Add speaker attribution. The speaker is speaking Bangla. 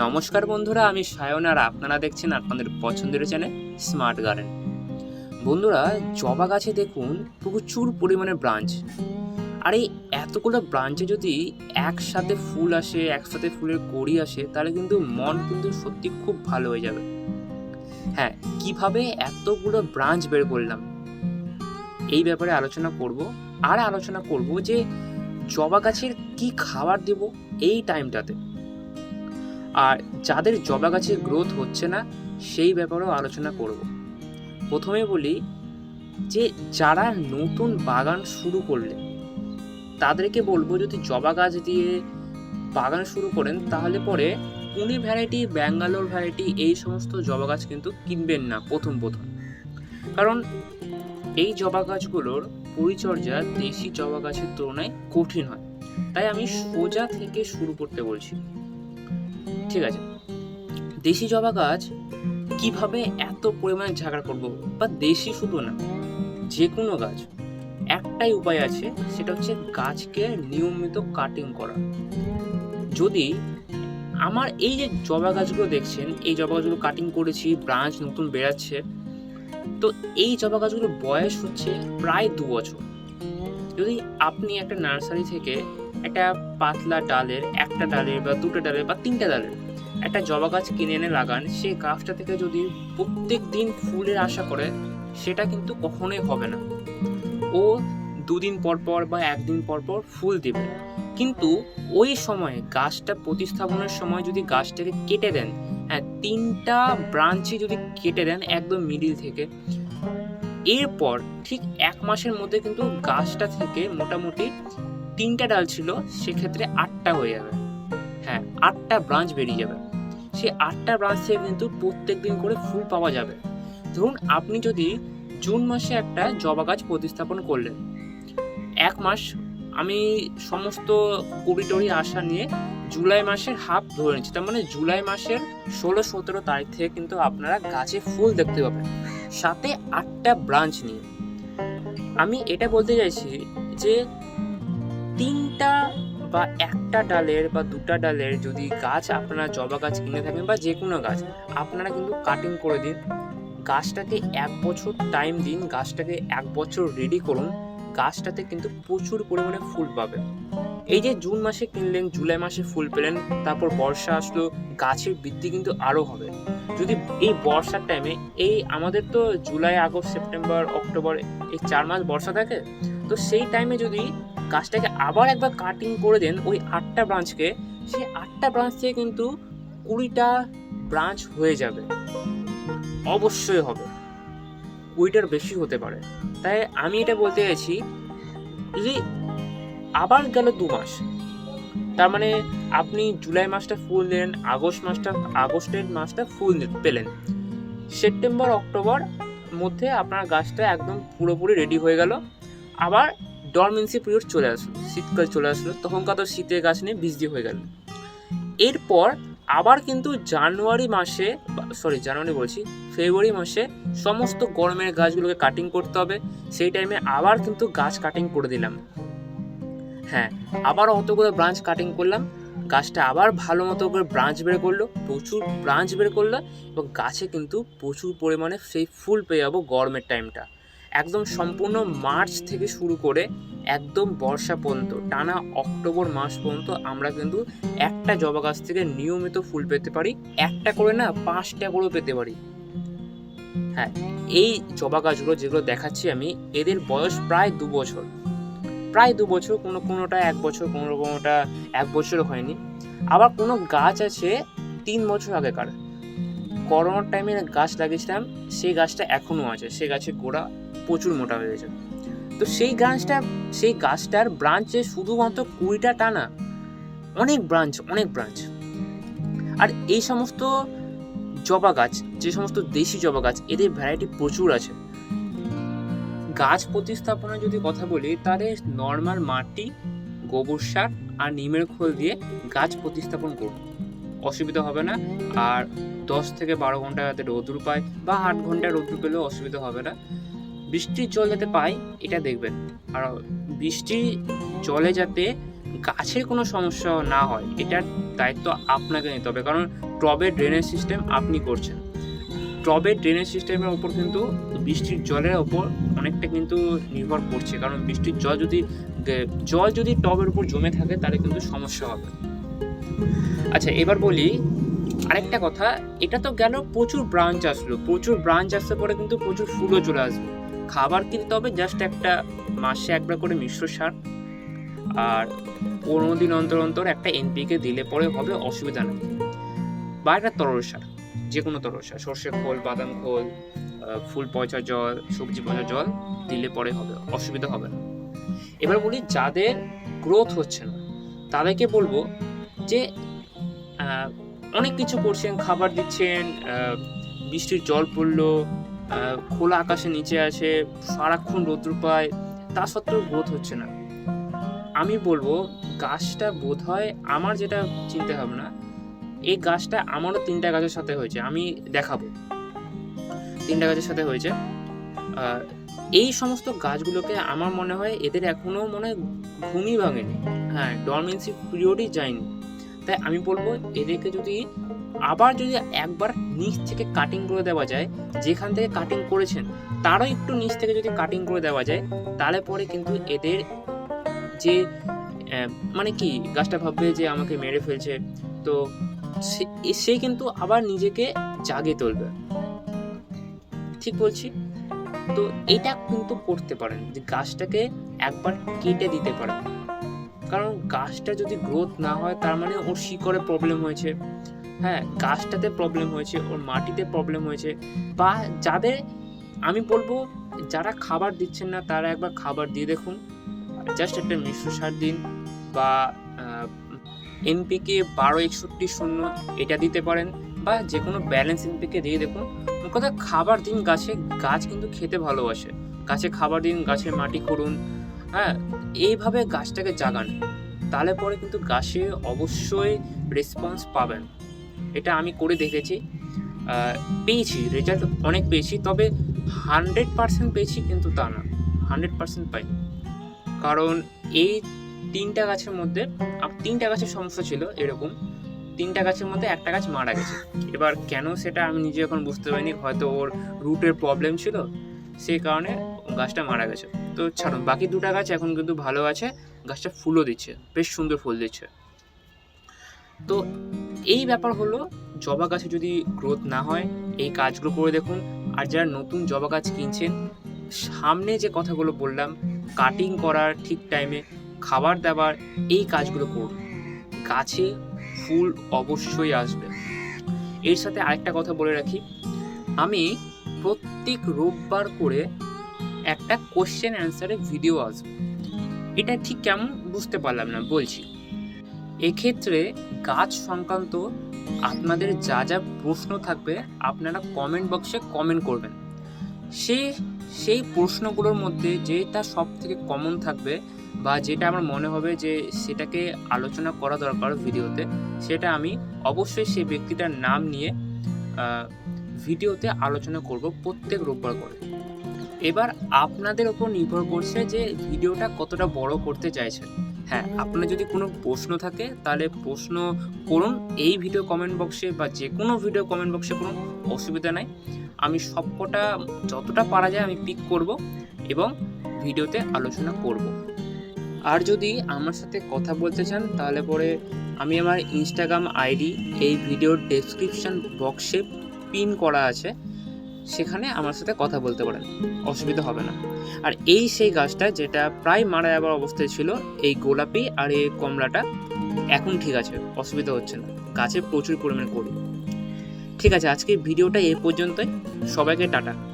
Speaker 1: নমস্কার বন্ধুরা, আমি সায়ন আর আপনারা দেখছেন আপনাদের পছন্দের চ্যানেল স্মার্ট গার্ডেন বন্ধুরা, জবা গাছে দেখুন, প্রচুর পরিমাণে ব্রাঞ্চ আর এই এতগুলো ব্রাঞ্চে যদি একসাথে ফুল আসে, একসাথে ফুলের কড়ি আসে, তাহলে কিন্তু মন কিন্তু সত্যি খুব ভালো হয়ে যাবে। হ্যাঁ কীভাবে এতগুলো ব্রাঞ্চ বের করলাম? এই ব্যাপারে আলোচনা করব। আর আলোচনা করব যে জবা গাছের কি খাবার দেব এই টাইমটাতে আর যাদের জবা গাছের গ্রোথ হচ্ছে না, সেই ব্যাপারেও আলোচনা করব। প্রথমে বলি যে, যারা নতুন বাগান শুরু করলে, তাদেরকে বলব যদি জবা গাছ দিয়ে বাগান শুরু করেন, তাহলে পরে পুনে ভ্যারাইটি ব্যাঙ্গালোর ভ্যারাইটি এই সমস্ত জবা গাছ কিন্তু কিনবেন না, প্রথম প্রথম। কারণ এই জবা গাছগুলোর পরিচর্যা দেশি জবা গাছের তুলনায় কঠিন হয়। তাই আমি সোজা থেকে শুরু করতে বলছি। ঠিক আছে। দেশি জবা গাছ কীভাবে এত পরিমাণে ঝাগড়া করব? বা দেশি শুধু না যে কোনো গাছ, একটাই উপায় আছে, সেটা হচ্ছে গাছকে নিয়মিত কাটিং করা। যদি আমার এই যে জবা গাছগুলো দেখছেন, এই জবা গাছগুলো কাটিং করেছি ব্রাঞ্চ নতুন বেরাচ্ছে তো এই জবা গাছগুলোর বয়স হচ্ছে প্রায় দু বছর। যদি আপনি একটা নার্সারি থেকে একটা পাতলা ডালের, একটা ডালের বা দুটো ডালের বা তিনটা ডালের একটা জবা গাছ কিনে এনে লাগান সেই গাছটা থেকে যদি প্রত্যেক দিন ফুলের আশা করে, সেটা কিন্তু কখনোই হবে না। ও দুদিন পর পর বা একদিন পর পর ফুল দেবে। কিন্তু ওই সময়ে গাছটা প্রতিস্থাপনের সময় যদি গাছটাকে কেটে দেন হ্যাঁ তিনটা ব্রাঞ্চে যদি কেটে দেন একদম মিডিল থেকে, এরপর ঠিক এক মাসের মধ্যে কিন্তু গাছটা থেকে মোটামুটি তিনটা ডাল ছিল, সেক্ষেত্রে আটটা হয়ে যাবে। হ্যাঁ আটটা ব্রাঞ্চ বেরিয়ে যাবে। সেই আটটা ব্রাঞ্চ থেকে কিন্তু প্রত্যেক দিন করে ফুল পাওয়া যাবে। ধরুন, আপনি যদি জুন মাসে একটা জবা গাছ প্রতিস্থাপন করলেন, এক মাস আমি সমস্ত টড়ি আসা নিয়ে জুলাই মাসের হাফ ধরে নিচ্ছি। তার মানে জুলাই মাসের ষোলো, সতেরো তারিখ থেকে কিন্তু আপনারা গাছে ফুল দেখতে পাবেন। সাথে আটটা ব্রাঞ্চ নিয়ে। আমি এটা বলতে চাইছি যে তিনটা বা একটা ডালের বা দুটা ডালের যদি গাছ আপনারা জবা গাছ কিনে থাকেন বা যে কোনো গাছ, আপনারা কিন্তু কাটিং করে দিন। গাছটাকে এক বছর টাইম দিন, গাছটাকে এক বছর রেডি করুন। গাছটাতে কিন্তু প্রচুর পরিমাণে ফুল পাবেন। এই যে জুন মাসে কিনলেন, জুলাই মাসে ফুল পেলেন, তারপর বর্ষা আসলো, গাছের বৃদ্ধি কিন্তু আরও হবে। যদি এই বর্ষার টাইমে এই আমাদের তো জুলাই, আগস্ট, সেপ্টেম্বর, অক্টোবর, এই চার মাস বর্ষা থাকে, তো সেই টাইমে যদি গাছটাকে আবার একবার কাটিং করে দেন ওই আটটা ব্রাঞ্চকে সেই আটটা ব্রাঞ্চ থেকে কিন্তু কুড়িটা ব্রাঞ্চ হয়ে যাবে। অবশ্যই হবে। কুড়িটার বেশি হতে পারে। তাই আমি এটা বলতে চাইছি, যদি আবার গেল দু মাস, তার মানে আপনি জুলাই মাসটা ফুল দিলেন, আগস্ট মাসটা, আগস্টের মাসটা ফুল পেলেন। সেপ্টেম্বর, অক্টোবর মধ্যে আপনার গাছটা একদম পুরোপুরি রেডি হয়ে গেল। আবার ডরমেন্সি পিরিয়ড চলে আসলো, শীতকাল চলে আসলো, তখনকার তো শীতের গাছ নিয়ে বৃষ্টি হয়ে গেল। এরপর আবার কিন্তু জানুয়ারি মাসে সরি জানুয়ারি বলছি, ফেব্রুয়ারি মাসে সমস্ত গরমের গাছগুলোকে কাটিং করতে হবে। সেই টাইমে আবার কিন্তু গাছ কাটিং করে দিলাম। হ্যাঁ আবার অতগুলো ব্রাঞ্চ কাটিং করলাম। গাছটা আবার ভালো মতো করে ব্রাঞ্চ বের করল, প্রচুর ব্রাঞ্চ বের করল এবং গাছে কিন্তু প্রচুর পরিমাণে সেই ফুল পেয়ে যাব গরমের টাইমটা একদম সম্পূর্ণ মার্চ থেকে শুরু করে একদম বর্ষা পর্যন্ত, টানা অক্টোবর মাস পর্যন্ত আমরা কিন্তু একটা জবা গাছ থেকে নিয়মিত ফুল পেতে পারি, একটা করে না পাঁচটা করেও পেতে পারি। হ্যাঁ এই জবা গাছগুলো যেগুলো দেখাচ্ছি আমি, এদের বয়স প্রায় দু বছর। প্রায় দু বছর, কোনো কোনোটা এক বছর, কোনো কোনোটা এক বছরও হয়নি। আবার কোনো গাছ আছে তিন বছর আগেকার। করোনার টাইমে গাছ লাগিয়েছিলাম, সেই গাছটা এখনও আছে সেই গাছের গোড়া প্রচুর মোটা হয়ে গেছে। তো সেই গাছটা, সেই গাছটার ব্রাঞ্চে শুধুমাত্র কুড়িটা টানা, অনেক ব্রাঞ্চ অনেক ব্রাঞ্চ আর এই সমস্ত জবা গাছ, যে সমস্ত দেশি জবা গাছ, এদের ভ্যারাইটি প্রচুর আছে। গাছ প্রতিস্থাপনের যদি কথা বলি তাহলে নর্মাল মাটি, গোবর সার আর নিমের খোল দিয়ে গাছ প্রতিস্থাপন করুন। অসুবিধা হবে না। আর দশ থেকে বারো ঘণ্টা যাতে রোদ্রু পায় বা আট ঘণ্টা রোদ্রু পেলেও অসুবিধা হবে না। বৃষ্টির জল যাতে পায়, এটা দেখবেন। আর বৃষ্টি জলে যাতে গাছের কোনো সমস্যা না হয়, এটার দায়িত্ব আপনাকে নিতে হবে। কারণ টবের ড্রেনেজ সিস্টেম আপনি করছেন। টবের ড্রেনেজ সিস্টেমের ওপর কিন্তু বৃষ্টির জলের ওপর অনেকটা কিন্তু নির্ভর করছে। কারণ বৃষ্টির জল যদি জল যদি টবের উপর জমে থাকে, তাহলে কিন্তু সমস্যা হবে। আচ্ছা এবার বলি আরেকটা কথা। এটা তো গেল প্রচুর ব্রাঞ্চ আসলো। প্রচুর ব্রাঞ্চ আসতে পরে কিন্তু প্রচুর ফুলও চলে আসবে। খাবার কিনতে হবে জাস্ট একটা মাসে একবার করে মিশ্র সার। আর পনেরো দিন অন্তর অন্তর একটা এনপিকে দিলে পরে হবে, অসুবিধা নেই। বা একটা তরল সার যে কোনো তরল সার, সর্ষে খোল, বাদাম খোল ফুল পচা জল, সবজি পচা জল দিলে পরে হবে, অসুবিধা হবে না। এবার বলি, যাদের গ্রোথ হচ্ছে না, তাদেরকে বলব যে অনেক কিছু করছেন, খাবার দিচ্ছেন বৃষ্টির জল পড়ল খোলা আকাশের নিচে আছে, সারাক্ষণ রৌদ্র পায়, তা সত্ত্বেও গ্রোথ হচ্ছে না। আমি বলব, গাছটা বোধ হয় আমার যেটা চিন্তা ভাবনা এই গাছটা আমারও তিনটা গাছের সাথে হয়েছে, আমি দেখাবো। তিনটা গাছের সাথে হয়েছে। এই সমস্ত গাছগুলোকে আমার মনে হয় এদের এখনও মনে হয় ঘুমই ভাঙেনি। হ্যাঁ ডরমেন্সি পিরিয়ডই যায়নি। তাই আমি বলব, এদেরকে যদি আবার যদি একবার নিচ থেকে কাটিং করে দেওয়া যায়, যেখান থেকে কাটিং করেছেন, তারও একটু নিচ থেকে যদি কাটিং করে দেওয়া যায়, তাহলে পরে কিন্তু এদের যে মানে কি, গাছটা ভাববে যে আমাকে মেরে ফেলছে। তো সে- কিন্তু আবার নিজেকে জাগে তুলবে। ঠিক বলছি? তো এটা কিন্তু করতে পারেন, যে গাছটাকে একবার কেটে দিতে পারেন। কারণ গাছটা যদি গ্রোথ না হয়, তার মানে ওর শিকড়ে প্রবলেম হয়েছে। হ্যাঁ গাছটাতে প্রবলেম হয়েছে, ওর মাটিতে প্রবলেম হয়েছে। বা যাদের, আমি বলব, যারা খাবার দিচ্ছেন না, তারা একবার খাবার দিয়ে দেখুন। জাস্ট একটা মিশ্র সার দিন বা এনপিকে বারো একষট্টি শূন্য এটা দিতে পারেন বা যে কোনো ব্যালেন্স এনপিকে দিয়ে দেখুন। কথা খাবার দিন গাছে, গাছ কিন্তু খেতে ভালোবাসে। গাছে খাবার দিন, গাছে মাটি করুন হ্যাঁ এইভাবে গাছটাকে জাগান। তাহলে পরে কিন্তু গাছে অবশ্যই রেসপন্স পাবেন। এটা আমি করে দেখেছি। পেয়েছি রেজাল্ট অনেক পেয়েছি, তবে হান্ড্রেড পার্সেন্ট পেয়েছি কিন্তু তা না। হান্ড্রেড পার্সেন্ট পাই কারণ এই তিনটা গাছের মধ্যে তিনটা গাছের সমস্যা ছিল এরকম। তিনটা গাছের মধ্যে একটা গাছ মারা গেছে। এবার কেন সেটা আমি নিজে এখন বুঝতে পারিনি, হয়তো ওর রুটের প্রবলেম ছিল, সেই কারণে গাছটা মারা গেছে। তো ছাড়ুন, বাকি দুটো গাছ এখন কিন্তু ভালো আছে, গাছটা ফুলও দিচ্ছে, বেশ সুন্দর ফুল দিচ্ছে। তো এই ব্যাপার হলো, জবা গাছে যদি গ্রোথ না হয়, এই কাজগুলো করে দেখুন। আর যারা নতুন জবা গাছ কিনছেন, সামনে যে কথাগুলো বললাম কাটিং করার ঠিক টাইমে খাবার দেওয়ার এই কাজগুলো করুন। গাছে ফুল অবশ্যই আসবে। এর সাথে আরেকটা কথা বলে রাখি, আমি প্রত্যেক রোববার করে একটা কোশ্চেন অ্যান্সারের ভিডিও আসবে। এটা ঠিক কেমন বুঝতে পারলাম না, বলছি। এক্ষেত্রে গাছ সংক্রান্ত আপনাদের যা যা প্রশ্ন থাকবে আপনারা কমেন্ট বক্সে কমেন্ট করবেন। সেই সেই প্রশ্নগুলোর মধ্যে যেটা সব থেকে কমন থাকবে বা যেটা আমার মনে হবে যে সেটাকে আলোচনা করা দরকার ভিডিওতে, সেটা আমি অবশ্যই সেই ব্যক্তিটার নাম নিয়ে ভিডিওতে আলোচনা করব প্রত্যেক রোববার করে। এবার আপনাদের ওপর নির্ভর করছে যে ভিডিওটা কতটা বড় করতে চাইছেন। হ্যাঁ আপনার যদি কোনো প্রশ্ন থাকে, তাহলে প্রশ্ন করুন। এই ভিডিও কমেন্ট বক্সে বা যে কোনো ভিডিও কমেন্ট বক্সে করুন অসুবিধা নাই। আমি সবকটা, যতটা পারা যায় আমি পিক করব এবং ভিডিওতে আলোচনা করব। আর যদি আমার সাথে কথা বলতে চান, তাহলে পরে আমি আমার ইনস্টাগ্রাম আইডি এই ভিডিওর ডেসক্রিপশন বক্সে পিন করা আছে। সেখানে আমার সাথে কথা বলতে পারেন। অসুবিধা হবে না। আর এই সেই গাছটা যেটা প্রায় মারা যাবার অবস্থায় ছিল, এই গোলাপি আর এই কমলাটা এখন ঠিক আছে, অসুবিধা হচ্ছে না। গাছে প্রচুর পরিমাণে করি ঠিক আছে আজকে ভিডিওটা এ পর্যন্তই। সবাইকে টাটা।